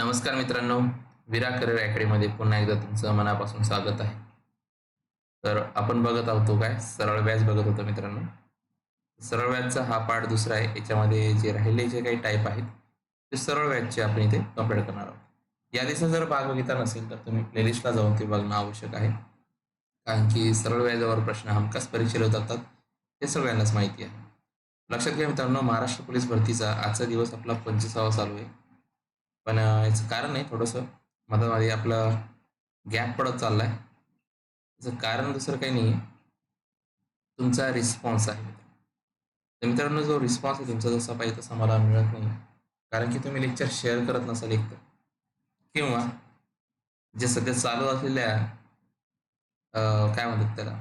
नमस्कार मित्रांनो विरा करिअर अकॅडमीमध्ये पुन्हा एकदा तुमचं मनापासून स्वागत आहे. तर आपण बघत आहोत काय? सरळ व्याज बघत होतो मित्रांनो. सरळ व्याजचा हा पार्ट दुसरा आहे. याच्यामध्ये जे राहिले जे काही टाईप आहेत ते सरळ व्याजचे आपण इथे कंप्लीट करणार आहोत. या दिवसात जर भाग बघितला नसेल तर तुम्ही प्लेलिस्टला जाऊन ते बघणं आवश्यक आहे. कारण की सरळ व्याजावर प्रश्न हमखास परीक्षेला जातात हे सगळ्यांनाच माहिती आहे. लक्षात घ्या मित्रांनो महाराष्ट्र पोलीस भरतीचा आजचा दिवस आपला पंचवीसावा चालू आहे. पण याचं कारण आहे थोडंसं. मधामध्ये आपलं गॅप पडत चाललाय. त्याचं कारण दुसरं काही नाही आहे तुमचा रिस्पॉन्स आहे तर मित्रांनो जो रिस्पॉन्स आहे तुमचा जसा पाहिजे तसा मला मिळत नाही. कारण की तुम्ही लेक्चर शेअर करत नसाल एक तर किंवा जे सध्या चालू असलेल्या काय म्हणतात त्याला?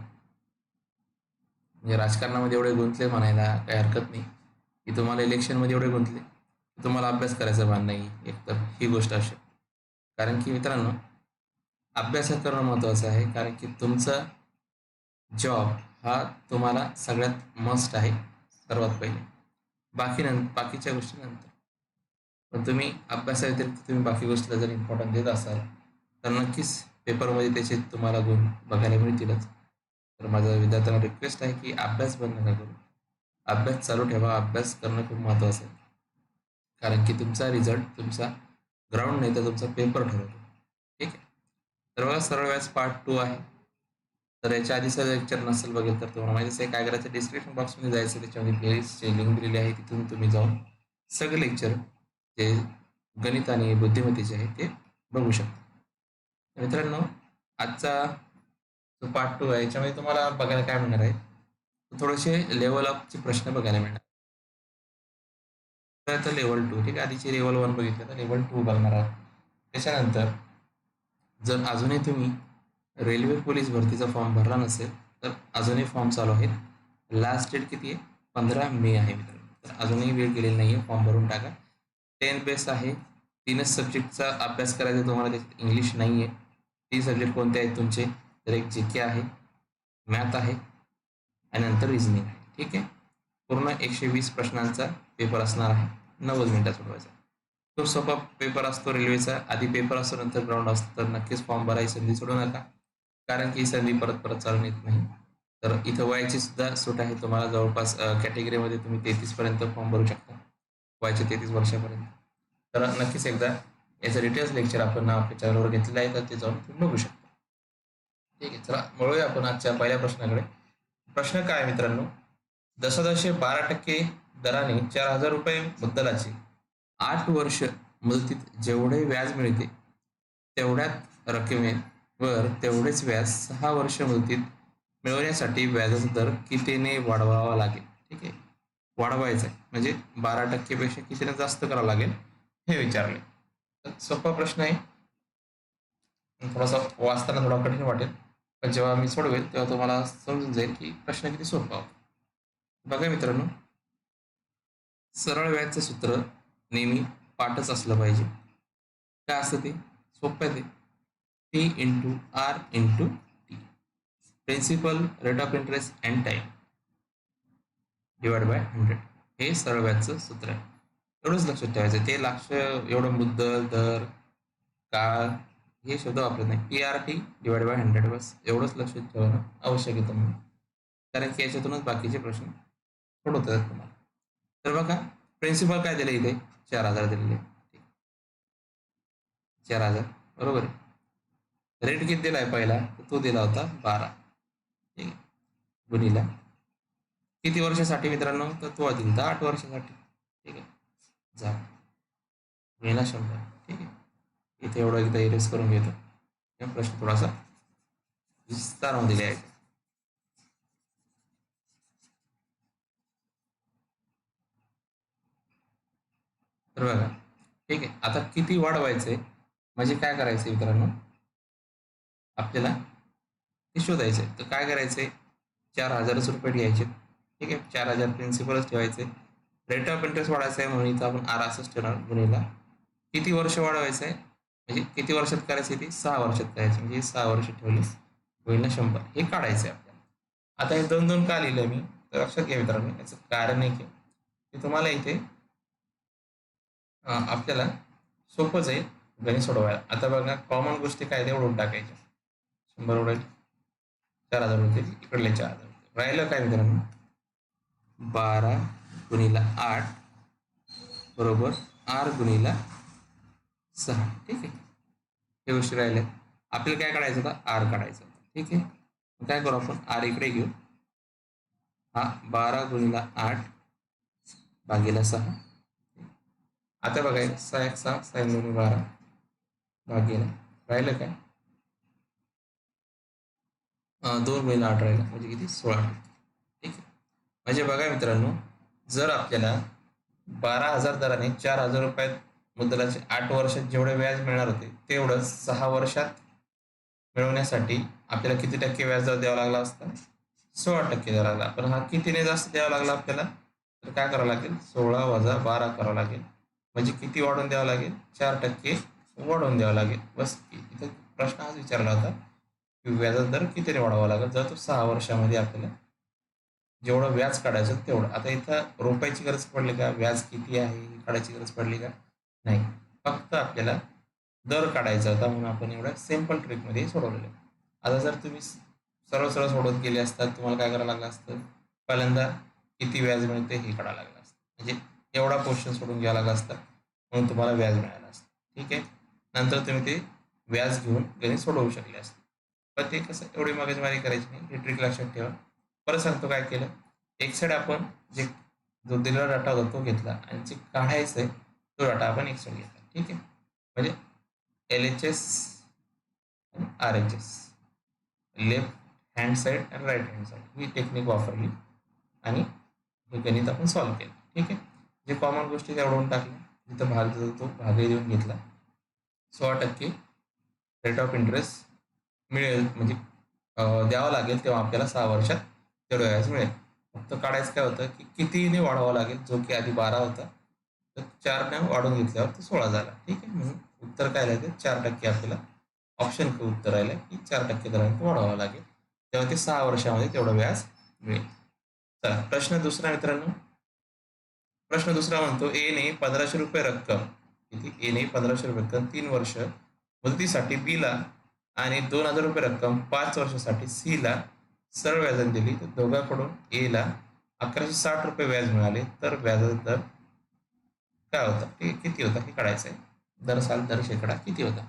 म्हणजे राजकारणामध्ये एवढे गुंतले म्हणायला काही हरकत नाही. की तुम्हाला इलेक्शनमध्ये एवढे गुंतले. तुम्हाला अभ्यास करायचा भान नाही एकतर ही गोष्ट अशी. कारण की मित्रांनो अभ्यास करणं महत्त्वाचं आहे कारण की तुमचा जॉब हा तुम्हाला सगळ्यात मस्ट आहे सर्वात पहिले. बाकी नं बाकीच्या गोष्टी नंतर. पण तुम्ही अभ्यासाव्यतिरिक्त तुम्ही बाकी गोष्टीला जर इम्पॉर्टन्स देत असाल तर नक्कीच पेपरमध्ये त्याचे तुम्हाला गुण बघायला मिळतीलच. तर माझा विद्यार्थ्यांना रिक्वेस्ट आहे की अभ्यास बंद नका करू. अभ्यास चालू ठेवा अभ्यास करणं खूप महत्त्वाचं आहे. कारण की तुमचा रिझल्ट तुमचा ग्राउंड नाही तर तुमचा पेपर ठरवतो. ठीक आहे? तर बघा सरळ व्याज पार्ट टू आहे. तर याच्या आधीचा लेक्चर नसेल बघेल तर तुम्हाला माहिती आहे काय करायचं डिस्क्रिप्शन बॉक्समध्ये जायचं त्याच्यामध्ये प्लेलिस्टचे लिंक दिलेली आहे तिथून तुम्ही जाऊन सगळे लेक्चर जे गणित आणि बुद्धिमत्तेचे आहे ते बघू शकता. मित्रांनो आजचा जो पार्ट टू आहे याच्यामध्ये तुम्हाला बघायला काय मिळणार आहे? थोडेसे लेवल अपचे प्रश्न बघायला मिळणार. तर लेवल टू ठीक आहे? आधीचे लेवल वन बघितलं तर लेवल टू बघणार आहात. त्याच्यानंतर जर अजूनही तुम्ही रेल्वे पोलीस भरतीचा फॉर्म भरला नसेल तर अजूनही फॉर्म चालू आहेत. लास्ट डेट किती आहे? पंधरा मे आहे मित्रांनो. तर अजूनही वेळ गेलेली नाही आहे फॉर्म भरून टाका. टेन बेस्ट आहे. तीनच सब्जेक्टचा अभ्यास करायचा तुम्हाला त्याच्यात इंग्लिश नाही आहे तीन सब्जेक्ट कोणते आहेत तुमचे? तर एक जी के आहे मॅथ आहे आणि नंतर रिझनिंग आहे. ठीक आहे? पूर्ण एकशे वीस प्रश्नांचा पेपर असणार आहे. नव्वद मिनिटात सोडवायचा. तो सोपा पेपर असतो रेल्वेचा आधी पेपर असतो नंतर ग्राउंड असतो. तर नक्कीच फॉर्म भरायची संधी सोडू नका. कारण की ही संधी परत परत चालून येत नाही. तर इथं वयाची सुद्धा सूट आहे. तुम्हाला जवळपास कॅटेगरीमध्ये तुम्ही तेहतीस पर्यंत फॉर्म भरू शकता. वयाच्या तेहतीस वर्षापर्यंत. तर नक्कीच एकदा याचं डिटेल्स लेक्चर आपण आपल्या चॅनलवर घेतलेलं आहे तर ते जाऊन तुम्ही बघू शकता. ठीक आहे चला वळूया आपण आजच्या पहिल्या प्रश्नाकडे. प्रश्न काय मित्रांनो? दशादशे बारा टक्के दराने चार हजार रुपये मुद्दलाचे आठ वर्ष मुदतीत जेवढे व्याज मिळते तेवढ्यात रकमेवर तेवढेच व्याज सहा वर्ष मुदतीत मिळवण्यासाठी व्याजाचा दर कितीने वाढवावा लागेल? ठीक आहे. वाढवायचा आहे. म्हणजे बारा टक्केपेक्षा कितीने जास्त करावं लागेल? हे विचारले. तर सोपा प्रश्न आहे. थोडासा वाचताना थोडा कठीण वाटेल. पण जेव्हा मी सोडवेल तेव्हा तुम्हाला समजून जाईल की प्रश्न किती सोपा बघा मित्रांनो सरळ व्याजचं सूत्र नेहमी पाठच असलं पाहिजे. काय असतं ते? सोपं आहे ते. T into R into T principal rate of interest and time divide by hundred हे सरळ व्याजचं सूत्र आहे. एवढंच लक्षात ठेवायचं. ते लक्ष एवढं मुद्दल दर काळ हे शब्द वापरत नाही. P R T divide by hundred बस एवढंच लक्षात ठेवणं आवश्यक आहे तुम्हाला. कारण की याच्यातूनच बाकीचे प्रश्न सोडवतात तर बघा प्रिन्सिपल काय दिले इथे? चार हजार दिलेले. चार हजार बरोबर आहे. रेट किती दिलाय पहिला? तर तो दिला होता बारा. ठीक आहे. गुणीला. किती वर्षासाठी मित्रांनो? तर तो दिला होता आठ वर्षासाठी. ठीक आहे. जा. गेला शंभर. ठीक आहे. इथे एवढं एकदा इरेस करून घेतो. प्रश्न थोडासा विस्तारामध्ये लिहायचा. तर बघा ठीक आहे. आता किती वाढवायचे? म्हणजे काय करायचंय मित्रांनो? आपल्याला ते शोधायचंय तर काय करायचंय चार हजारच रुपये घ्यायचे. ठीक आहे. चार हजार प्रिन्सिपलच ठेवायचे. रेट ऑफ इंटरेस्ट वाढायचं आहे म्हणून इथं आपण आर असंच ठेवणार गुन्हेला किती वर्ष वाढवायचं आहे? म्हणजे किती वर्षात करायचं ते? सहा वर्षात करायची. म्हणजे सहा वर्ष ठेवले होईल ना शंभर. हे काढायचं आहे आपल्याला. आता हे दोन दोन का लिहिलं मी? तर लक्षात घ्या मित्रांनो. याचं कारण आहे. की तुम्हाला इथे आपल्याला सोपं जाईल गणित सोडवायला. आता बघा कॉमन गोष्टी काय ते टाकायच्या शंभर उडेल चार हजार होतील. इकडले चार हजार होतील. राहिलं काय मित्रांनो? बारा गुणीला आठ बरोबर आर गुणीला सहा. ठीक आहे. हे गोष्टी राहिल्या. आपल्याला काय काढायचं होतं? आर काढायचं होतं. ठीक आहे. काय करू आपण? आर इकडे घेऊ. हा बारा गुणीला आठ भागीला सहा. आता बघायचं सहा एक सहा सहा एक दोन बारा. भागीन राहिलं काय? दोन गुणीला आठ राहिलं. म्हणजे किती? सोळा. ठीक आहे. म्हणजे बघा मित्रांनो जर आपल्याला बारा हजार दराने चार हजार रुपयात मुद्दलाचे आठ वर्षात जेवढे व्याज मिळणार होते तेवढं सहा वर्षात मिळवण्यासाठी आपल्याला किती टक्के व्याज दर द्यावा लागला असता? सोळा टक्के द्यावा लागला. पण हा कितीने जास्त द्यावा लागला आपल्याला? तर काय करावं लागेल? सोळा वजा बारा करावं लागेल. म्हणजे किती वाढवून द्यावं लागेल? चार टक्के वाढवून द्यावं लागेल. बस इथं प्रश्न हाच विचारला होता की व्याजाचा दर कितीने वाढवावा लागेल? जर तो सहा वर्षामध्ये आपल्याला जेवढं व्याज काढायचं तेवढं. आता इथं रोपायची गरज पडली का? व्याज किती आहे? हे काढायची गरज पडली का? नाही. फक्त आपल्याला दर काढायचा होता म्हणून आपण एवढ्या सिंपल ट्रिकमध्ये सोडवलेलं आहे. आता जर तुम्ही सरळ सरळ सोडवत गेले असतात तुम्हाला काय करावं लागलं असतं? पहिल्यांदा किती व्याज मिळते हे काढावं लागलं असतं. म्हणजे एवढा क्वेश्चन सोडून घ्यावा लागला असता. म्हणून तुम्हाला व्याज मिळालं असतं. ठीक आहे? नंतर तुम्ही ते व्याज घेऊन गणित सोडवू शकले असते. पण ते कसं एवढी मगजमारी करायची नाही. हे ट्रिक लक्षात ठेवा. परत सांगतो काय केलं? एक साईड आपण जे जो दिलेला डाटा होता तो घेतला आणि जे काढायचं आहे तो डाटा आपण एक साईड घेतला. ठीक आहे? म्हणजे एल एच एस आणि R H S left hand side आणि राईट हँड साईड ही टेक्निक वापरली आणि हे गणित आपण सॉल्व्ह केलं. ठीक आहे? जे कॉमन गोष्टी त्या उडवून टाकल्या. जिथं भाग देतो तो भागही देऊन घेतला. सोळा टक्के रेट ऑफ इंटरेस्ट मिळेल. म्हणजे द्यावं लागेल तेव्हा आपल्याला सहा वर्षात तेवढं व्याज मिळेल. फक्त काढायचं काय होतं की कितीने वाढवावं लागेल जो की आधी बारा होता तर चारने वाढवून घेतल्यावर तो सोळा झाला. ठीक आहे? म्हणून उत्तर काय लागेल चार टक्के आपल्याला ऑप्शन उत्तर राहिलं की चार टक्के दराने वाढवावं लागेल. तेव्हा ते सहा वर्षामध्ये तेवढं व्याज मिळेल. चला प्रश्न दुसरा मित्रांनो. प्रश्न दुसरा म्हणतो ए ने पंधराशे रुपये रक्कम किती? ए ने पंधराशे रुपये रक्कम तीन वर्ष मुदतीसाठी बी ला आणि दोन हजार रुपये रक्कम पाच वर्षासाठी सी ला सरळ व्याजाने दिली. तर दोघांकडून ए ला अकराशे साठ रुपये व्याज मिळाले. तर व्याजाचा दर काय होता? ते किती होता? हे काढायचं आहे. दर साल दर शेकडा किती होता?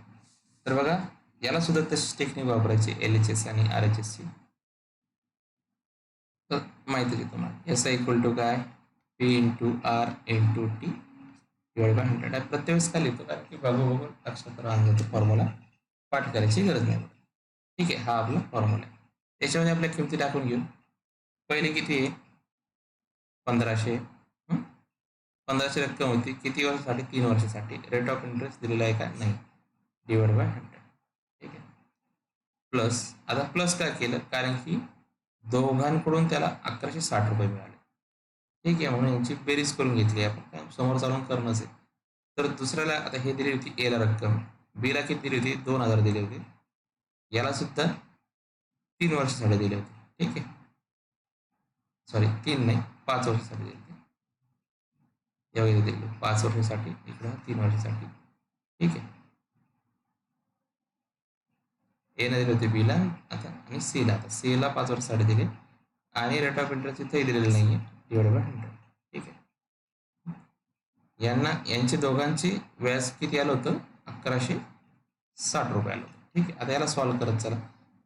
तर बघा याला सुद्धा तशीच टेक्निक वापरायची एल एच एस आणि आर एच एस ची माहिती आहे तुम्हाला. एस आय इक्वल टू काय? P into R into T divide by hundred आहे प्रत्येक वेळेस काय लिहितो कारण की बघू बघू लक्षात राहून जातो फॉर्म्युला पाठ करायची गरज नाही ठीक आहे हा आपला फॉर्म्युला आहे. त्याच्यामध्ये आपल्या किमती टाकून घेऊ पहिले किती आहे? पंधराशे. पंधराशे रक्कम होती. किती वर्षासाठी? तीन वर्षासाठी. रेट ऑफ इंटरेस्ट दिलेला आहे का? नाही. डिवाइड बाय हंड्रेड ठीक आहे. प्लस आता प्लस काय केलं? कारण की दोघांकडून त्याला अकराशे साठ रुपये मिळाले. ठीक आहे म्हणून यांची बेरीज करून घेतली आपण. काय समोर चालून करणंच आहे. तर दुसऱ्याला आता हे दिली होती एला रक्कम. बीला किती दिली होती? दोन हजार दिले होते. याला सुद्धा तीन वर्षासाठी दिले होते. ठीक आहे. सॉरी तीन नाही पाच वर्षासाठी दिले होते. यावेळी दिले. पाच वर्षासाठी इकडं तीन वर्षासाठी. ठीक आहे. एला दिले होते बीला आता आणि सीला आता सीला पाच वर्षासाठी दिले. आणि रेट ऑफ इंटरेस्ट इथेही दिलेलं नाही आहे डिवाइड बाय ठीक आहे. यांना यांची दोघांची व्याज किती आलं होतं? अकराशे साठ रुपये आलं होतं. ठीक आहे. आता याला सॉल्व्ह करत चला.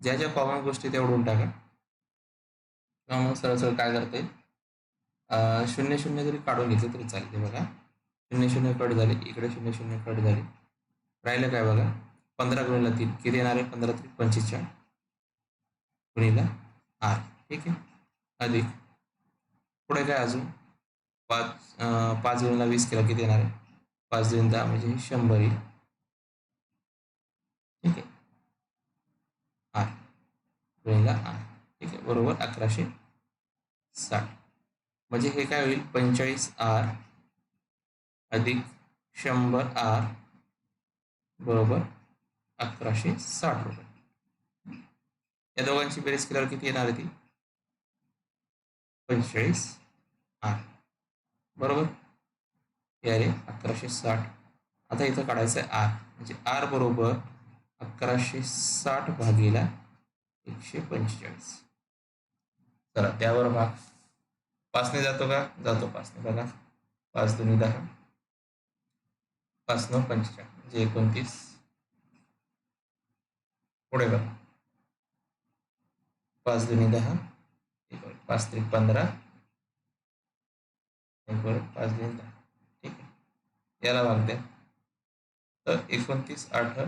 ज्या ज्या कॉमन गोष्टी त्या टाका. किंवा मग सरळ सरळ काय करता येईल शून्य शून्य जरी काढून घेतलं तरी चालते बघा. शून्य शून्य कट झाले. इकडे शून्य शून्य कट झाले. राहिलं काय बघा? पंधरा गुणीला तीन. किती येणार आहे? पंधरा तीन पंचेचाळीस गुणीला आठ. ठीक आहे. अधिक. पुढे काय अजून? पाच पाच गुणीला वीस केला किती येणार आहे? पाच दोन दहा म्हणजे शंभर येईल. ठीक आहे. आर दोनला आठ. ठीक आहे. बरोबर. अकराशे साठ. म्हणजे हे काय होईल? पंचेचाळीस आर अधिक शंभर आर बरोबर अकराशे साठ रुपये. या दोघांची बेरीज केल्यावर किती येणार आहे ती? पंचेचाळीस आर बरोबर? हे आले अकराशे साठ. आता इथं काढायचं आहे आर. म्हणजे आर बरोबर अकराशे साठ भागीला एकशे पंचेचाळीस. चला त्यावर भाग. पाचने जातो का? जातो पाचने. बघा. पाच दोन्ही दहा. पाच नऊ पंचेचाळीस. म्हणजे एकोणतीस. पुढे बघा. पाच दोन्ही दहा. पाच त्रिक पंधरा पाच दहा ठीक आहे याला भाग द्या तर एकोणतीस आठ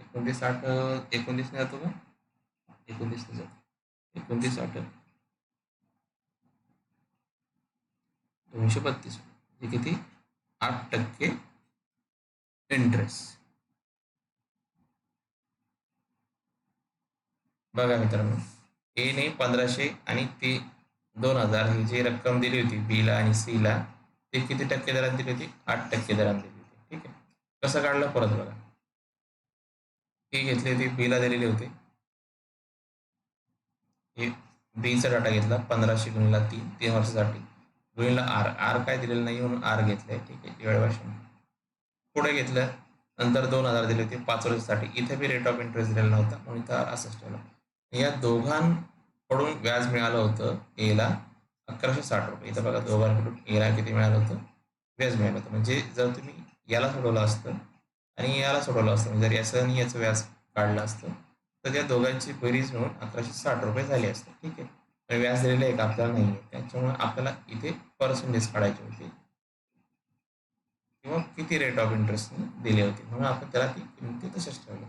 एकोणतीस आठ जातो। का एकोणतीस आठ दोनशे बत्तीस। आठ टक्के इंटरेस्ट बघा मित्रांनो. एने पंधराशे आणि ती दोन हजार ही जी रक्कम दिली होती बीला आणि सीला ते किती टक्के दरात दिली होती? आठ टक्के दरात दिली होती. ठीक आहे. कसं काढलं परत बघा. ही घेतली होती बीला दिलेली होती. हे बीचा डाटा घेतला पंधराशे गुणीला तीन तीन वर्षासाठी गुणीला आर आर काय दिलेलं नाही म्हणून आर घेतलंय. ठीक आहे. दिवाळी भाषण पुढे घेतलं नंतर दोन हजार दिले होते पाच वर्षासाठी. इथे बी रेट ऑफ इंटरेस्ट दिलेला नव्हता. म्हणून इथं असंच ठेवलं. या दोघांकडून व्याज मिळालं होतं एला अकराशे साठ रुपये. इथं बघा दोघांकडून एला किती मिळालं होतं? व्याज मिळालं होतं. म्हणजे जर तुम्ही याला सोडवलं असतं आणि याला सोडवलं असतं म्हणजे जर याचं आणि याचं व्याज काढलं असतं तर त्या दोघांची बेरीज मिळून अकराशे साठ रुपये झाले असते. ठीक आहे? आणि व्याज दिलेलं एक आपल्याला नाही आहे त्याच्यामुळे आपल्याला इथे पर्सेंटेज काढायची होती. किंवा किती रेट ऑफ इंटरेस्ट दिले होते. म्हणून आपण त्याला ती किमती तशाच ठेवल्या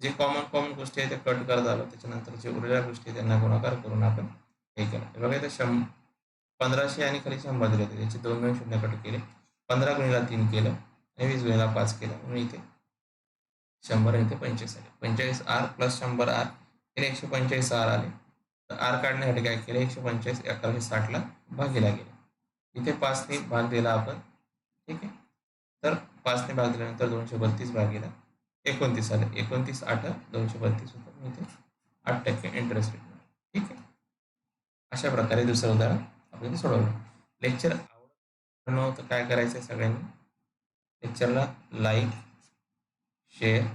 जे कॉमन कॉमन गोष्टी आहेत त्या कट करत आलो. त्याच्यानंतर जे उरलेल्या गोष्टी त्यांना गुणाकार करून आपण हे केलं. बघा इथे शं पंधराशे आणि खाली शंभर दिले होते. याचे दोन दोन शून्य कट केले. पंधरा गुणीला तीन केलं. आणि वीस गुणीला पाच केलं. म्हणून इथे शंभर इथे पंचेचाळीस आले. पंचेचाळीस आर प्लस शंभर आर इथे एकशे पंचेचाळीस आर आले. तर आर काढण्यासाठी काय केलं? एकशे पंचेचाळीस अकराशे साठला भागीला गेला. इथे पाचने भाग दिला आपण. ठीक आहे? तर पाचने भाग दिल्यानंतर दोनशे बत्तीस भागीला. एकोणतीस आले एकोणतीस आठ दोनशे बत्तीस होतं. इथे आठ टक्के इंटरेस्ट रेट ठीक आहे? अशा प्रकारे दुसरं उदाहरण आपण सोडवलं. लेक्चर आवडत नव्हतं काय करायचं आहे सगळ्यांनी लेक्चरला लाईक शेअर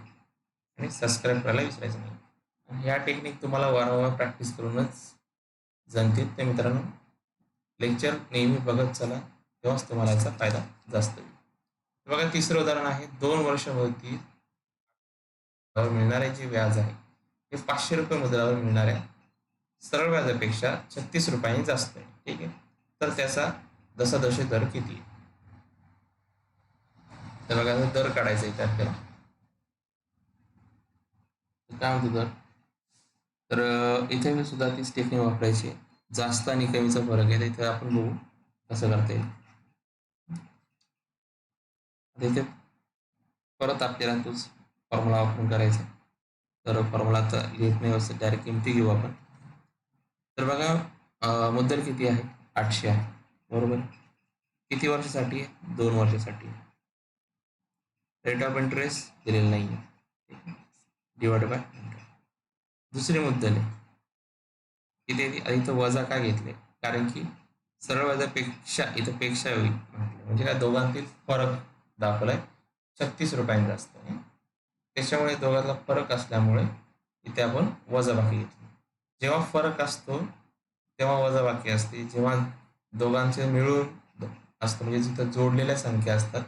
आणि सबस्क्राईब करायला विसरायचं नाही. आणि ह्या टेक्निक तुम्हाला वारंवार प्रॅक्टिस करूनच जमतील. ते मित्रांनो लेक्चर नेहमी बघत चला. तेव्हाच तुम्हाला याचा फायदा जास्त होईल. बघा तिसरं उदाहरण आहे. दोन वर्षावरती मिळणारे जे व्याज आहे ते पाचशे रुपये मुद्रावर मिळणाऱ्या सरळ व्याजापेक्षा छत्तीस रुपयांनी जास्त आहे. ठीक आहे? तर त्याचा जसादशे दर किती तर बघा दर काढायचा इथे आपल्याला. काय म्हणतो दर? तर इथे मी सुद्धा तीच टेक्निक वापरायची जास्त आणि कमीचा फरक आहे. इथे आपण बघू कसं करता येईल. इथे परत आपल्याला तोच फॉर्म्युला वापरून करायचा. तर फॉर्म्युला तर लिहित नाही असं डायरेक्ट किमती घेऊ आपण. तर बघा मुद्दल किती आहे? आठशे आहे. बरोबर? किती वर्षासाठी आहे? दोन वर्षासाठी रेट ऑफ इंटरेस्ट दिलेलं नाही आहे डिवाइड बाय दुसरी मुद्दल आहे. किती इथं वजा का घेतले? कारण की सरळ वजापेक्षा इथं पेक्षा होईल म्हटलं म्हणजे काय? दोघांतील फरक दाखवलाय. छत्तीस रुपयांचा जास्त त्याच्यामुळे दोघांना फरक असल्यामुळे इथे आपण वजाबाकी घेतो. जेव्हा फरक असतो तेव्हा वजाबाकी असते. जेव्हा दोघांचे मिळून असतं म्हणजे जिथं जोडलेल्या संख्या असतात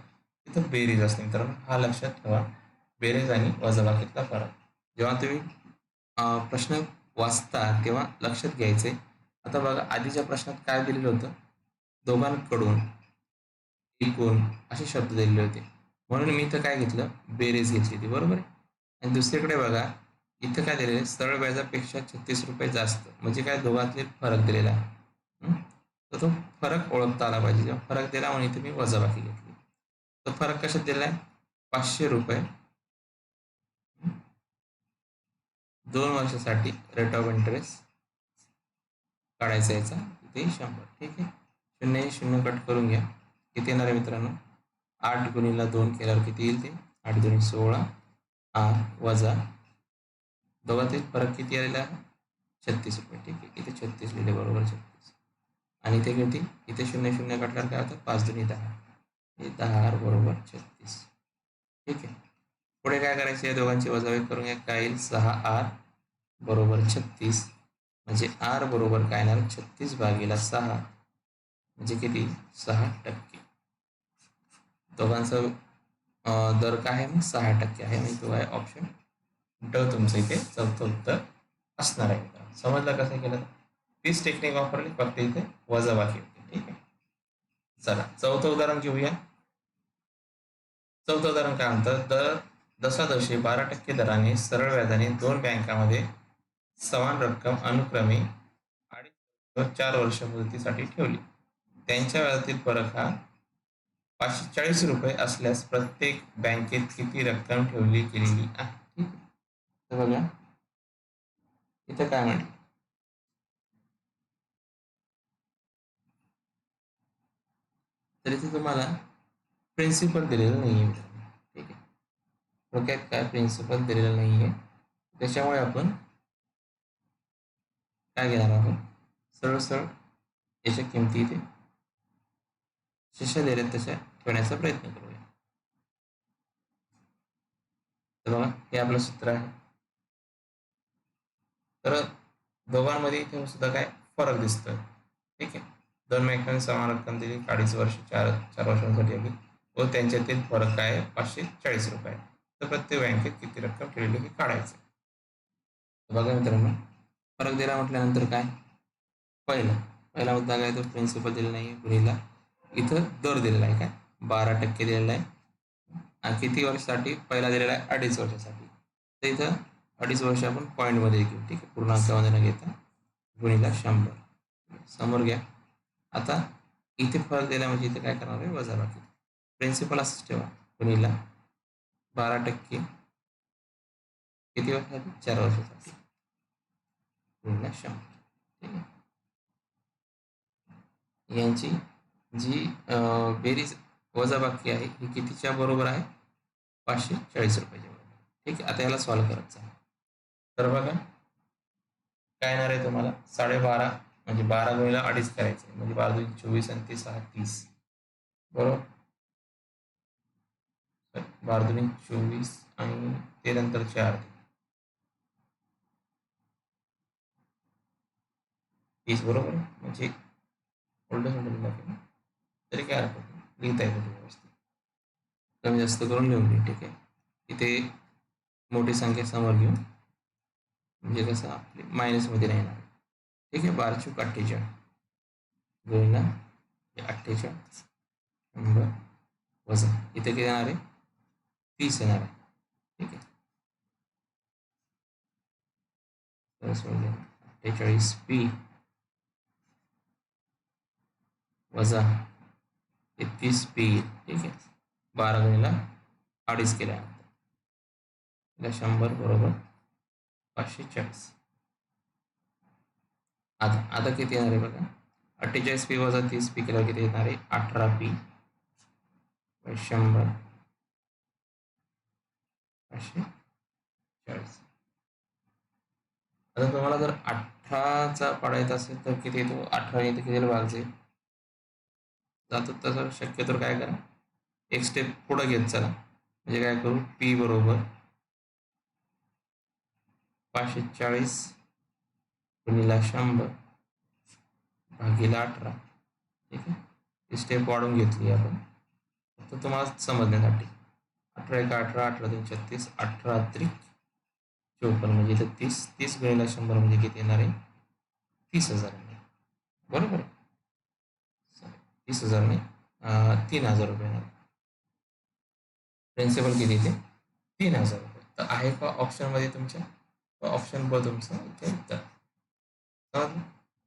तिथं बेरीज असते. मित्रांनो हा लक्षात ठेवा. बेरीज आणि वजाबाकीतला फरक. जेव्हा तुम्ही प्रश्न वाचता तेव्हा लक्षात घ्यायचे. आता बघा आधीच्या प्रश्नात काय दिलेलं होतं? दोघांकडून एकूण असे शब्द दिलेले होते. म्हणून मी इथं काय घेतलं? बेरीज घेतली होती. बरोबर आणि दुसरीकडे बघा इथं काय दिलेलं सरळ व्याजापेक्षा छत्तीस रुपये जास्त. म्हणजे काय? दोघांतले फरक दिलेला आहे. तर तो फरक ओळखता आला पाहिजे. जेव्हा फरक दिला म्हणून इथे मी वजाबाकी घेतली. तर फरक कशात दिला आहे पाचशे रुपये. दोन वर्षासाठी रेट ऑफ इंटरेस्ट काढायचा याचा. इथे शंभर. ठीक आहे? शून्य शून्य कट करून घ्या. किती येणार आहे मित्रांनो आठ गुणीला दोन केल्यावर किती येईल ते? आठ दोन सोळा आठ वजा दोघातील फरक किती आलेला? आहे छत्तीस रुपये. ठीक आहे. इथे छत्तीस लिहिले बरोबर छत्तीस. आणि ते किती? इथे शून्य शून्य काढल्यावर काय होतं? पाच दोन्ही दहा. हे दहा आर बरोबर छत्तीस. ठीक आहे. पुढे काय करायचे? या दोघांची वजावे करून घ्या. काय येईल? सहा आर बरोबर छत्तीस. म्हणजे आर बरोबर काय येणार? छत्तीस भागीला सहा. म्हणजे किती? सहा टक्के. दोघांचं दर काय आहे मग? सहा टक्के आहे म्हणजे तो आहे ऑप्शन ड तुमचं इथे चौथं उत्तर असणार आहे. मित्रांनो. समजलं कसं केलं? तीच टेक्निक वापरली फक्त इथे वजाबाकी होती. ठीक आहे? चला चौथं उदाहरण घेऊया. चौथं उदाहरण काय म्हणतं? दर दशादशी बारा टक्के दराने सरळ व्याजाने दोन बँकामध्ये समान रक्कम अनुक्रमे अडीच व चार वर्ष मुदतीसाठी ठेवली. त्यांच्या व्याजातील फरक हा पाचशे चाळीस रुपये असल्यास प्रत्येक बँकेत किती रक्कम ठेवली गेलेली आहे? ठीक आहे तर बघा. इथं काय म्हटलं? तर इथे तुम्हाला प्रिन्सिपल दिलेलं नाही आहे ठीक आहे. डोक्यात काय प्रिन्सिपल दिलेलं नाही आहे त्याच्यामुळे आपण काय घेणार आहोत? सरळ सरळ याच्या किमती इथे जशा दिल्यात तशा ठेवण्याचा प्रयत्न करूया तर बघा हे आपलं सूत्र आहे तर दोघांमध्ये इथे सुद्धा काय फरक दिसतोय ठीक आहे दोन बँकांनी समान रक्कम दिली अडीच वर्ष चार चार वर्षांसाठी आली व त्यांच्यातील फरक काय आहे पाचशे चाळीस रुपये. तर प्रत्येक बँकेत किती रक्कम ठेवलेली हे काढायचं तर बघा मित्रांनो फरक दिला म्हटल्यानंतर काय पहिला पहिला मुद्दा काय तो प्रिन्सिपल दिलेला नाही गुन्हेला इथं दर दिलेला आहे काय? बारा टक्के दिलेला आहे. आणि किती वर्षासाठी? पहिला दिलेला आहे अडीच वर्षासाठी. तर इथं अडीच वर्ष आपण पॉईंटमध्ये घेऊ. ठीक आहे? पूर्णांकामध्ये न घेता गुणीला शंभर. समोर घ्या. आता इथे फरक दिला म्हणजे इथे काय करणार आहे? वजाबाकी प्रिन्सिपल असंच ठेवा. गुणीला बारा टक्के. किती वर्षासाठी? चार वर्षासाठी. गुणीला शंभर. ठीक आहे? यांची जी बेरीज वजाबाकी आहे ही कितीच्या बरोबर आहे? पाचशे चाळीस रुपयाच्या बरोबर. ठीक आहे आता याला सॉल्व्ह करायचं आहे तर बघा काय येणार आहे तुम्हाला? साडेबारा म्हणजे बारा गुणिला अडीच करायचं आहे म्हणजे बारा दोन चोवीस आणि ते सहा तीस. बरोबर? बारा दोन चोवीस आणि ते नंतर चार. तीस बरोबर? म्हणजे उलट तरी काय हरकत व्यवस्थित। कमी जास्त करून लिहून घे ठीक आहे इथे मोठी संख्या समोर घेऊन, म्हणजे कसं आपली मायनसमध्ये नाही येणार ठीक आहे? बारा अठ्ठेचाळीस. गुणिला अठ्ठेचाळीस. शंभर वजा. इथे किती येणार आहे? तीस येणार आहे. ठीक आहे? अठ्ठेचाळीस पी वजा एकतीस पी ठीक आहे. बारा गुणीला अडीच केल्यानंतर. शंभर बरोबर पाचशे चाळीस. आता आता किती येणार आहे बघा? अठ्ठेचाळीस पी वजा तीस पी केल्यावर किती येणार आहे? अठरा पी शंभर. पाचशे चाळीस. आता तुम्हाला जर अठराचा पाडायचा असेल तर किती येतो? अठरा येतो किती भाग जाईल जातो तसं शक्यतो काय करा. एक स्टेप पुढं घेत चला. म्हणजे काय करू? पी बरोबर. पाचशे चाळीस गुणिला शंभर भागीला अठरा. ठीक आहे? ही स्टेप वाढून घेतली आपण. फक्त तुम्हाला समजण्यासाठी. अठरा एक अठरा अठरा दोन छत्तीस अठरा त्रिक. चोपन्न म्हणजे इथं तीस. तीस गुणिला शंभर म्हणजे किती येणार आहे? तीस हजार. बरोबर? वीस तीस हजार नाही तीन हजार रुपये येणार प्रिन्सिपल किती ते? तीन हजार रुपये. तर आहे का ऑप्शनमध्ये तुमच्या? ऑप्शन ब तुमचं इथे उत्तर तर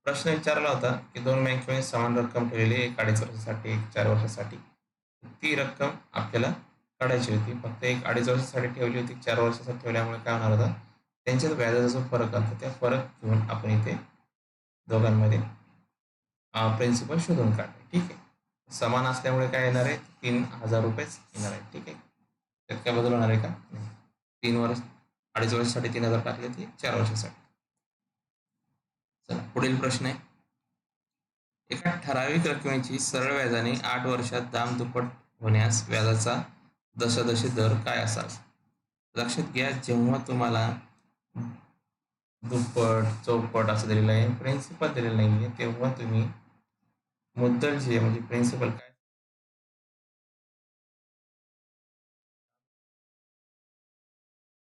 प्रश्न विचारला होता की दोन बँकेमध्ये समान रक्कम ठेवलेली एक अडीच वर्षासाठी एक चार वर्षासाठी. ती रक्कम आपल्याला काढायची होती. फक्त एक अडीच वर्षासाठी ठेवली होती चार वर्षासाठी ठेवल्यामुळे काय होणार होता? त्यांच्यात व्याजाचा जो फरक आला त्या फरक घेऊन आपण इथे दोघांमध्ये प्रिन्सिपल शोधून काढणे ठीक आहे. समान असल्यामुळे काय येणार आहे? तीन हजार रुपयेच येणार आहे. ठीक आहे. त्यात काय बदल होणार आहे का? नाही. तीन वर्ष अडीच वर्षासाठी तीन हजार टाकले ते चार वर्षासाठी. चला पुढील प्रश्न आहे. एका ठराविक रकमेची सरळ व्याजाने आठ वर्षात दाम दुप्पट होण्यास व्याजाचा दशादशी दर काय असावा लक्षात घ्या जेव्हा तुम्हाला दुप्पट चौपट असं दिलेलं आहे प्रिन्सिपल दिलेलं नाही आहे तेव्हा तुम्ही मुद्दल जे म्हणजे प्रिन्सिपल काय?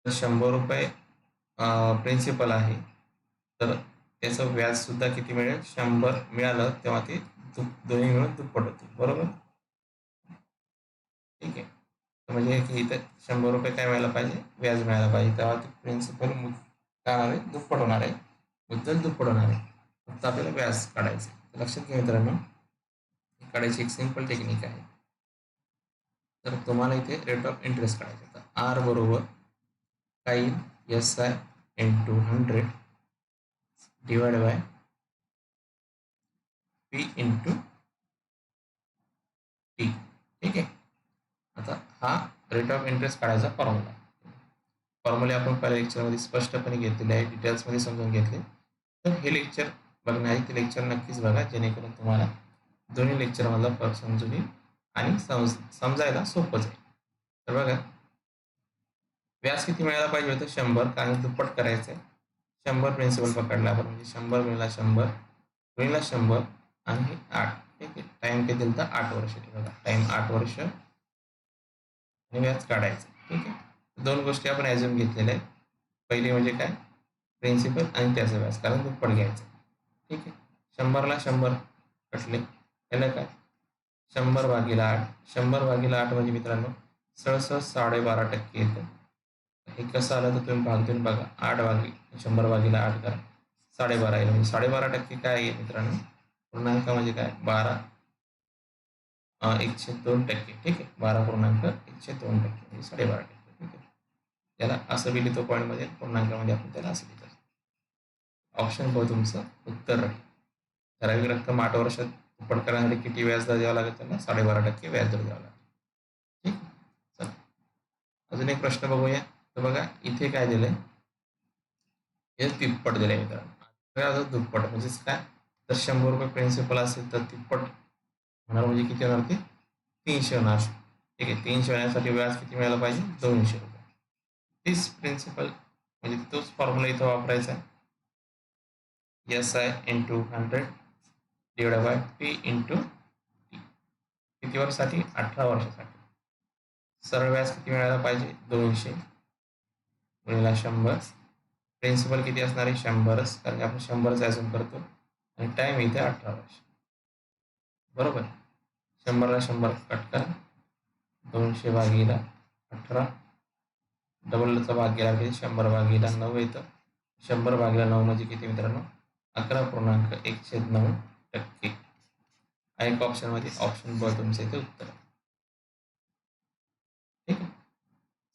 शंभर रुपये प्रिन्सिपल आहे. तर त्याचं व्याज सुद्धा किती मिळेल? शंभर मिळालं तेव्हा ते दोन्ही मिळून दुप्पट होते बरोबर? ठीक आहे. म्हणजे की इथं शंभर रुपये काय मिळायला पाहिजे? व्याज मिळायला पाहिजे. तेव्हा ते प्रिन्सिपल काय होणार आहे? दुप्पट होणार आहे. मुद्दल दुप्पट होणार आहे. फक्त आपल्याला व्याज काढायचं लक्षात घ्या मित्रांनो. काढायची एक सिंपल टेक्निक आहे. तर तुम्हाला इथे रेट ऑफ इंटरेस्ट काढायचा होता आर बरोबर काही S I into hundred divide by P into T ठीक आहे? आता हा रेट ऑफ इंटरेस्ट काढायचा फॉर्म्युला फॉर्म्युले आपण पहिल्या लेक्चरमध्ये स्पष्टपणे घेतलेले आहे डिटेल्समध्ये समजून घेतले. तर हे लेक्चर बघण्याआधी ते लेक्चर नक्कीच बघा जेणेकरून तुम्हाला दोन्ही लेक्चर मला फरक समजून येईल आणि समज समजायला सोपं जाईल. तर बघा व्याज किती मिळायला पाहिजे होतं? शंभर कारण दुप्पट करायचं आहे शंभर प्रिन्सिपल पकडला आपण म्हणजे शंभर मिळाला शंभर मिळाला शंभर आणि आठ. ठीक आहे? टाईम किती दिलं तर आठ वर्ष. बघा टाईम आठ वर्ष. आणि व्याज काढायचं. ठीक आहे? दोन गोष्टी आपण ॲज्युम घेतलेल्या आहेत. पहिली म्हणजे काय? प्रिन्सिपल आणि त्याचं व्याज कारण दुप्पट घ्यायचं. ठीक आहे? शंभरला शंभर कटले. त्याला काय? शंभर भागीला आठ. शंभर भागीला आठ म्हणजे मित्रांनो सहसह साडेबारा टक्के येतं. हे कसं आलं तर तुम्ही भाग देऊन बघा. आठ भागी शंभर भागीला आठ करा. साडेबारा येईल. म्हणजे साडेबारा टक्के काय आहे मित्रांनो? पूर्णांक म्हणजे काय? बारा. एकशे दोन टक्के. ठीक आहे? बारा पूर्णांक एकशे दोन टक्के. म्हणजे साडेबारा टक्के. ठीक आहे? त्याला असं बी लिहितो पॉईंटमध्ये पूर्णांकामध्ये आपण त्याला असं लिहितो. ऑप्शन ब तुमचं. उत्तर. राहील ठराविक रक्कम आठ वर्षात करण्यासाठी किती व्याजदर द्यावा लागेल त्यांना साडेबारा टक्के व्याजदर द्यावा लागेल ठीक? चला। अजून एक प्रश्न बघूया तर बघा, इथे काय दिलंय? हे तिप्पट दिलंय मित्रांनो। दुप्पट म्हणजेच काय शंभर रुपये प्रिन्सिपल असेल तर तिप्पट होणार म्हणजे किती होणार ते? तीनशे होणार. ठीक आहे, तीनशे होण्यासाठी व्याज किती मिळायला पाहिजे? दोनशे रुपये. तीस प्रिन्सिपल म्हणजे तोच फॉर्म्युला इथं वापरायचा आहे. S I into hundred divide by P into T किती वर्षासाठी? अठरा वर्षासाठी. सरळ व्याज किती मिळायला पाहिजे? दोनशे. गुणिला शंभर. प्रिन्सिपल किती असणार आहे? शंभरच. कारण की आपण शंभरच ॲझूम करतो. आणि टाईम इथे अठरा वर्ष. बरोबर? शंभरला शंभर कट करा. दोनशे भागीला अठरा. डबलचा भाग गेला शंभर भागीला नऊ येतं. शंभर भागीला नऊ म्हणजे किती मित्रांनो? अकरा पूर्णांक एकशे नऊ. टक्के एक ऑप्शनमध्ये ऑप्शन ब तुमचं इथे उत्तर. ठीक आहे.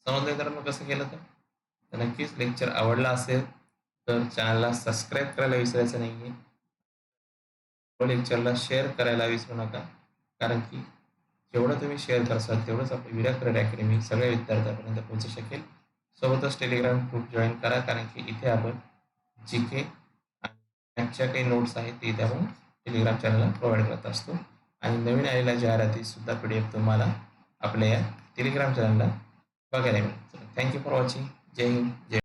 समजलं कसं केलं तर? नक्कीच लेक्चर आवडला असेल तर चॅनलला सबस्क्राईब करायला विसरायचं नाही आहे लेक्चरला शेअर करायला विसरू नका. कारण की जेवढं तुम्ही शेअर करसाल तेवढंच आपली विराट करेड अकॅडमी सगळ्या विद्यार्थ्यांपर्यंत पोहोचू शकेल. सोबतच टेलिग्राम ग्रुप जॉईन करा कारण की इथे आपण जी के मॅथच्या काही नोट्स आहेत ते इथे आपण टेलिग्राम चॅनलला प्रोव्हाइड करत असतो. आणि नवीन आलेल्या जाहिराती सुद्धा पी डी एफ तुम्हाला आपल्या या टेलिग्राम चॅनलला बघायला मिळेल thank you for watching Jai Hind Jai